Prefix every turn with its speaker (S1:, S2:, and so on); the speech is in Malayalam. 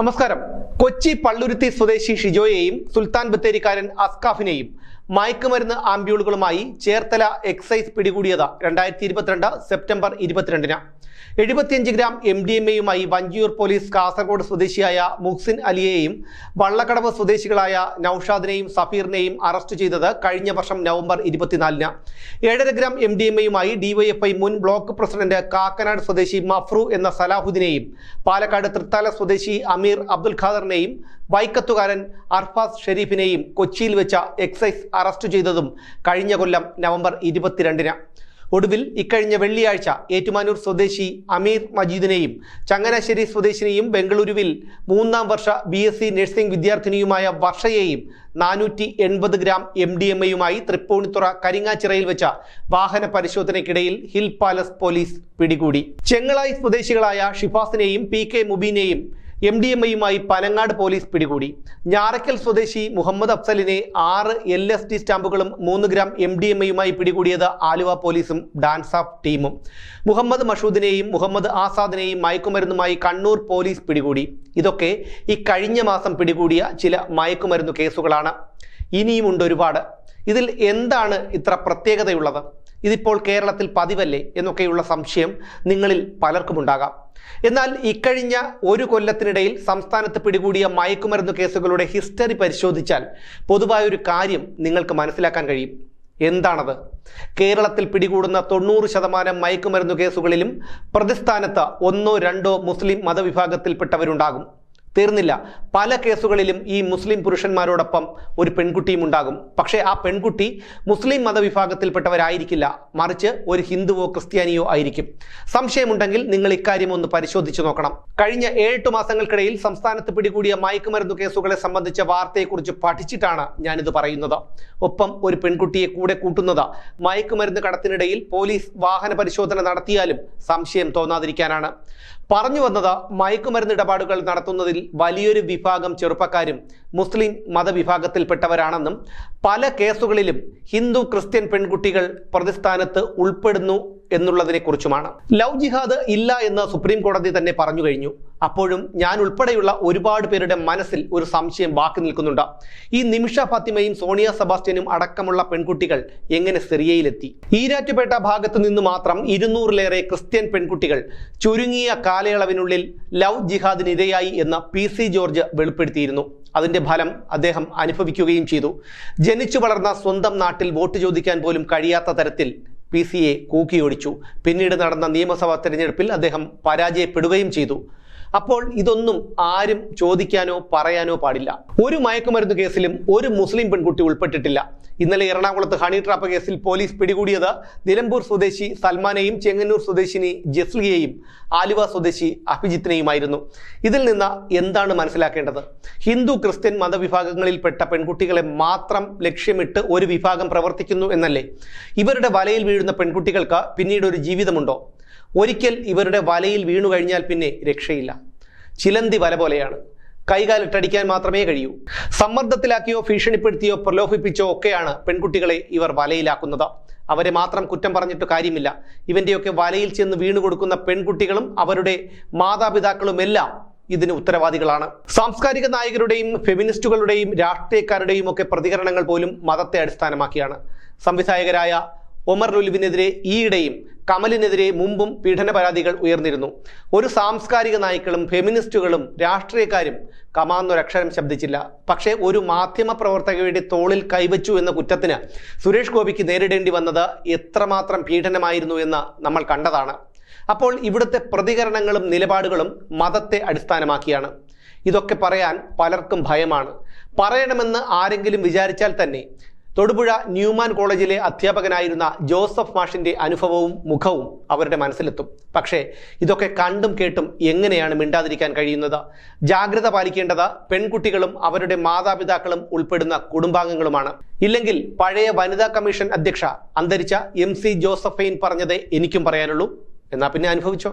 S1: നമസ്കാരം. കൊച്ചി പള്ളുരുത്തി സ്വദേശി ഷിജോയെയും സുൽത്താൻ ബത്തേരിക്കാരൻ അസ്കാഫിനെയും മയക്കുമരുന്ന് ആംബ്യൂളുകളുമായി ചേർത്തല എക്സൈസ് പിടികൂടിയത് രണ്ടായിരത്തി ഇരുപത്തിരണ്ട് സെപ്റ്റംബർ ഇരുപത്തിരണ്ടിന്. എഴുപത്തിയഞ്ച് ഗ്രാം എം ഡി എം എയുമായി വഞ്ചിയൂർ പോലീസ് കാസർഗോഡ് സ്വദേശിയായ മുഹ്സിൻ അലിയെയും വള്ളക്കടവ് സ്വദേശികളായ നൌഷാദിനെയും സഫീറിനെയും അറസ്റ്റ് ചെയ്തത് കഴിഞ്ഞ വർഷം നവംബർ ഇരുപത്തിനാലിന്. ഏഴര ഗ്രാം എം ഡി എം എയുമായി ഡിവൈഎഫ്ഐ മുൻ ബ്ലോക്ക് പ്രസിഡന്റ് കാക്കനാട് സ്വദേശി മഫ്രു എന്ന സലാഹുദ്ദീനെയും പാലക്കാട് തൃത്താല സ്വദേശി അമീർ അബ്ദുൽ ഖാദറിനെയും വൈക്കത്തുകാരൻ അർഫാസ് ഷെരീഫിനെയും കൊച്ചിയിൽ വെച്ച എക്സൈസ് അറസ്റ്റ് ചെയ്തതും കഴിഞ്ഞ കൊല്ലം നവംബർ ഇരുപത്തിരണ്ടിന്. ഒടുവിൽ ഇക്കഴിഞ്ഞ വെള്ളിയാഴ്ച ഏറ്റുമാനൂർ സ്വദേശി അമീർ മജീദിനെയും ചങ്ങനാശ്ശേരി സ്വദേശിനെയും ബംഗളൂരുവിൽ മൂന്നാം വർഷ ബി എസ് സി നഴ്സിംഗ് വിദ്യാർത്ഥിനിയുമായ വർഷയെയും നാനൂറ്റി എൺപത് ഗ്രാം എം ഡി എം എയുമായി തൃപ്പൂണിത്തുറ കരിങ്ങാച്ചിറയിൽ വെച്ച വാഹന പരിശോധനയ്ക്കിടയിൽ ഹിൽ പാലസ് പോലീസ് പിടികൂടി. ചെങ്ങളായി സ്വദേശികളായ ഷിഫാസിനെയും പി കെ മുബീനെയും എം ഡി എം എയുമായി പനങ്ങാട് പോലീസ് പിടികൂടി. ഞാറക്കൽ സ്വദേശി മുഹമ്മദ് അഫ്സലിനെ ആറ് എൽ എസ് ടി സ്റ്റാമ്പുകളും മൂന്ന് ഗ്രാം എം ഡി എം എയുമായി പിടികൂടിയത് ആലുവ പോലീസും ഡാൻസ് ഓഫ് ടീമും. മുഹമ്മദ് മഷൂദിനെയും മുഹമ്മദ് ആസാദിനെയും മയക്കുമരുന്നുമായി കണ്ണൂർ പോലീസ് പിടികൂടി. ഇതൊക്കെ ഈ കഴിഞ്ഞ മാസം പിടികൂടിയ ചില മയക്കുമരുന്നു കേസുകളാണ്. ഇനിയുമുണ്ട് ഒരുപാട്. ഇതിൽ എന്താണ് ഇത്ര പ്രത്യേകതയുള്ളത്? ഇതിപ്പോൾ കേരളത്തിൽ പതിവല്ലേ എന്നൊക്കെയുള്ള സംശയം നിങ്ങളിൽ പലർക്കും ഉണ്ടാകാം. എന്നാൽ ഇക്കഴിഞ്ഞ ഒരു കൊല്ലത്തിനിടയിൽ സംസ്ഥാനത്ത് പിടികൂടിയ മയക്കുമരുന്ന് കേസുകളുടെ ഹിസ്റ്ററി പരിശോധിച്ചാൽ പൊതുവായ ഒരു കാര്യം നിങ്ങൾക്ക് മനസ്സിലാക്കാൻ കഴിയും. എന്താണത്? കേരളത്തിൽ പിടികൂടുന്ന തൊണ്ണൂറ് ശതമാനം മയക്കുമരുന്ന് കേസുകളിലും പ്രതിസ്ഥാനത്ത് ഒന്നോ രണ്ടോ മുസ്ലിം മതവിഭാഗത്തിൽപ്പെട്ടവരുണ്ടാകും. തീർന്നില്ല. പല കേസുകളിലും ഈ മുസ്ലിം പുരുഷന്മാരോടൊപ്പം ഒരു പെൺകുട്ടിയും ഉണ്ടാകും. പക്ഷേ ആ പെൺകുട്ടി മുസ്ലിം മതവിഭാഗത്തിൽപ്പെട്ടവരായിരിക്കില്ല. മറിച്ച് ഒരു ഹിന്ദുവോ ക്രിസ്ത്യാനിയോ ആയിരിക്കും. സംശയമുണ്ടെങ്കിൽ നിങ്ങൾ ഇക്കാര്യം ഒന്ന് പരിശോധിച്ചു നോക്കണം. കഴിഞ്ഞ ഏഴെട്ട് മാസങ്ങൾക്കിടയിൽ സംസ്ഥാനത്ത് പിടികൂടിയ മയക്കുമരുന്ന് കേസുകളെ സംബന്ധിച്ച വാർത്തയെക്കുറിച്ച് പഠിച്ചിട്ടാണ് ഞാനിത് പറയുന്നത്. ഒപ്പം ഒരു പെൺകുട്ടിയെ കൂടെ കൂട്ടുന്നത് മയക്കുമരുന്ന് കടത്തിനിടയിൽ പോലീസ് വാഹന പരിശോധന നടത്തിയാലും സംശയം തോന്നാതിരിക്കാനാണ്. പറഞ്ഞു വന്നത് മയക്കുമരുന്ന് ഇടപാടുകൾ നടത്തുന്നതിൽ വലിയൊരു വിഭാഗം ചെറുപ്പക്കാരും മുസ്ലിം മതവിഭാഗത്തിൽപ്പെട്ടവരാണെന്നും പല കേസുകളിലും ഹിന്ദു ക്രിസ്ത്യൻ പെൺകുട്ടികൾ പ്രതിസ്ഥാനത്ത് ഉൾപ്പെടുന്നു എന്നുള്ളതിനെക്കുറിച്ചുമാണ്. ലവ് ജിഹാദ് ഇല്ല എന്ന് സുപ്രീം കോടതി തന്നെ പറഞ്ഞു കഴിഞ്ഞു. അപ്പോഴും ഞാൻ ഉൾപ്പെടെയുള്ള ഒരുപാട് പേരുടെ മനസ്സിൽ ഒരു സംശയം ബാക്കി നിൽക്കുന്നുണ്ട്. ഈ നിമിഷ ഫാത്തിമയും സോണിയ സെബാസ്റ്റ്യനും അടക്കമുള്ള പെൺകുട്ടികൾ എങ്ങനെ സിറിയയിലെത്തി? ഈരാറ്റുപേട്ട ഭാഗത്തു നിന്ന് മാത്രം ഇരുന്നൂറിലേറെ ക്രിസ്ത്യൻ പെൺകുട്ടികൾ ചുരുങ്ങിയ കാലയളവിനുള്ളിൽ ലവ് ജിഹാദിനിരയായി എന്ന് പി സി ജോർജ് വെളിപ്പെടുത്തിയിരുന്നു. അതിന്റെ ഫലം അദ്ദേഹം അനുഭവിക്കുകയും ചെയ്തു. ജനിച്ചു വളർന്ന സ്വന്തം നാട്ടിൽ വോട്ട് ചോദിക്കാൻ പോലും കഴിയാത്ത തരത്തിൽ പി സിയെ കൂക്കിയോടിച്ചു. പിന്നീട് നടന്ന നിയമസഭാ തെരഞ്ഞെടുപ്പിൽ അദ്ദേഹം പരാജയപ്പെടുകയും ചെയ്തു. അപ്പോൾ ഇതൊന്നും ആരും ചോദിക്കാനോ പറയാനോ പാടില്ല. ഒരു മയക്കുമരുന്ന് കേസിലും ഒരു മുസ്ലിം പെൺകുട്ടി ഉൾപ്പെട്ടിട്ടില്ല. ഇന്നലെ എറണാകുളത്ത് ഹണി ട്രാപ്പ് കേസിൽ പോലീസ് പിടികൂടിയത് നിലമ്പൂർ സ്വദേശി സൽമാനെയും ചെങ്ങന്നൂർ സ്വദേശിനി ജസ്ലിയെയും ആലുവ സ്വദേശി അഭിജിത്തിനെയുമായിരുന്നു. ഇതിൽ നിന്ന് എന്താണ് മനസ്സിലാക്കേണ്ടത്? ഹിന്ദു ക്രിസ്ത്യൻ മതവിഭാഗങ്ങളിൽപ്പെട്ട പെൺകുട്ടികളെ മാത്രം ലക്ഷ്യമിട്ട് ഒരു വിഭാഗം പ്രവർത്തിക്കുന്നു എന്നല്ലേ? ഇവരുടെ വലയിൽ വീഴുന്ന പെൺകുട്ടികൾക്ക് പിന്നീട് ഒരു ജീവിതമുണ്ടോ? ഒരിക്കൽ ഇവരുടെ വലയിൽ വീണു കഴിഞ്ഞാൽ പിന്നെ രക്ഷയില്ല. ചിലന്തി വല പോലെയാണ്. കൈകാലിട്ടടിക്കാൻ മാത്രമേ കഴിയൂ. സമ്മർദ്ദത്തിലാക്കിയോ ഭീഷണിപ്പെടുത്തിയോ പ്രലോഭിപ്പിച്ചോ ഒക്കെയാണ് പെൺകുട്ടികളെ ഇവർ വലയിലാക്കുന്നത്. അവരെ മാത്രം കുറ്റം പറഞ്ഞിട്ട് കാര്യമില്ല. ഇവന്റെയൊക്കെ വലയിൽ ചെന്ന് വീണു കൊടുക്കുന്ന പെൺകുട്ടികളും അവരുടെ മാതാപിതാക്കളുമെല്ലാം ഇതിന് ഉത്തരവാദികളാണ്. സാംസ്കാരിക നായകരുടെയും ഫെമിനിസ്റ്റുകളുടെയും രാഷ്ട്രീയക്കാരുടെയും ഒക്കെ പ്രതികരണങ്ങൾ പോലും മതത്തെ അടിസ്ഥാനമാക്കിയാണ്. സംവിധായകരായ ഒമർ ലുലുവിനെതിരെ ഈയിടെയും കമലിനെതിരെ മുമ്പും പീഡന പരാതികൾ ഉയർന്നിരുന്നു. ഒരു സാംസ്കാരിക നായ്ക്കളും ഫെമിനിസ്റ്റുകളും രാഷ്ട്രീയക്കാരും കമാന്നൊരക്ഷരം ശബ്ദിച്ചില്ല. പക്ഷേ ഒരു മാധ്യമ പ്രവർത്തകയുടെ തോളിൽ കൈവച്ചു എന്ന കുറ്റത്തിന് സുരേഷ് ഗോപിക്ക് നേരിടേണ്ടി വന്നത് എത്രമാത്രം പീഡനമായിരുന്നു എന്ന് നമ്മൾ കണ്ടതാണ്. അപ്പോൾ ഇവിടുത്തെ പ്രതികരണങ്ങളും നിലപാടുകളും മതത്തെ അടിസ്ഥാനമാക്കിയാണ്. ഇതൊക്കെ പറയാൻ പലർക്കും ഭയമാണ്. പറയണമെന്ന് ആരെങ്കിലും വിചാരിച്ചാൽ തന്നെ തൊടുപുഴ ന്യൂമാൻ കോളേജിലെ അധ്യാപകനായിരുന്ന ജോസഫ് മാഷിന്റെ അനുഭവവും മുഖവും അവരുടെ മനസ്സിലെത്തും. പക്ഷേ ഇതൊക്കെ കണ്ടും കേട്ടും എങ്ങനെയാണ് മിണ്ടാതിരിക്കാൻ കഴിയുന്നത്? ജാഗ്രത പാലിക്കേണ്ടത് പെൺകുട്ടികളും അവരുടെ മാതാപിതാക്കളും ഉൾപ്പെടുന്ന കുടുംബാംഗങ്ങളുമാണ്. ഇല്ലെങ്കിൽ പഴയ വനിതാ കമ്മീഷൻ അധ്യക്ഷ അന്തരിച്ച എം സി ജോസഫൈൻ പറഞ്ഞതേ എനിക്കും പറയാനുള്ളൂ. എന്നാ പിന്നെ അനുഭവിച്ചോ?